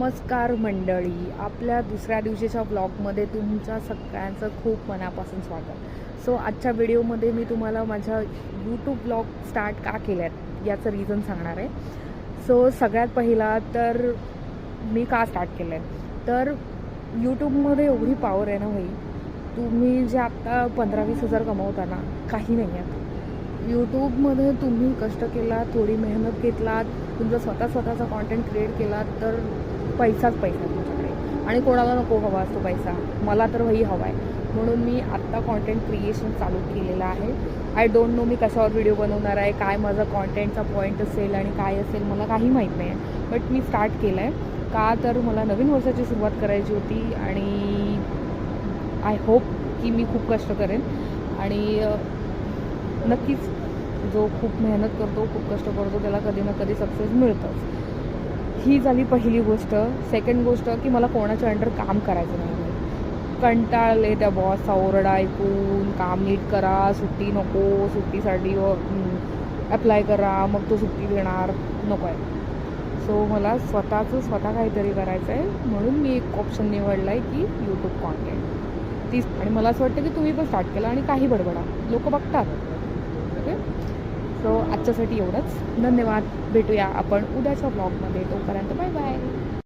नमस्कार मंडळी आपल्या दुसऱ्या दिवशीच्या ब्लॉगमध्ये तुमच्या सगळ्यांचं खूप मनापासून स्वागत. सो आजच्या व्हिडिओमध्ये मी तुम्हाला माझ्या यूट्यूब ब्लॉग स्टार्ट का केल्यात याचं रिझन सांगणार आहे. सो सगळ्यात पहिला तर मी का स्टार्ट केलं आहे तर यूट्यूबमध्ये एवढी पॉवर आहे ना भाई तुम्ही जे आत्ता पंधरा वीस हजार कमवता ना काही नाही आहे. यूट्यूबमध्ये तुम्ही कष्ट केला थोडी मेहनत घेतलात तुमचा स्वतः स्वतःचा कॉन्टेंट क्रिएट केला तर पैसाच पैसा तुमच्याकडे. आणि कोणाला नको हवा असतो पैसा. मला तर वही हवा आहे म्हणून मी आत्ता कॉन्टेंट क्रिएशन चालू केलेलं आहे. आय डोंट नो मी कशावर व्हिडिओ बनवणार आहे काय माझा कॉन्टेंटचा पॉईंट असेल आणि काय असेल मला काही माहीत नाही. आहे बट मी स्टार्ट केलं आहे का तर मला नवीन वर्षाची सुरुवात करायची होती आणि आय होप की मी खूप कष्ट करेन. आणि नक्कीच जो खूप मेहनत करतो खूप कष्ट करतो त्याला कधी ना कधी सक्सेस मिळतंच. ही झाली पहिली गोष्ट. सेकंड गोष्ट की मला कोणाच्या अंडर काम करायचं नाही. कंटाळले त्या बॉसचा ओरडा ऐकून काम नीट करा सुट्टी नको सुट्टीसाठी अप्लाय करा मग तो सुट्टी देणार नको आहे. सो मला स्वतःचं स्वतः काहीतरी करायचं आहे म्हणून मी एक ऑप्शन निवडला आहे की यूट्यूब कॉन्टेंट तीच आणि मला असं वाटतं की तुम्ही पण स्टार्ट केलं आणि काही बडबडा. लोक बघतात. आजच्यासाठी एवढंच. धन्यवाद. भेटूया आपण उद्याच्या ब्लॉगमध्ये तोपर्यंत बाय बाय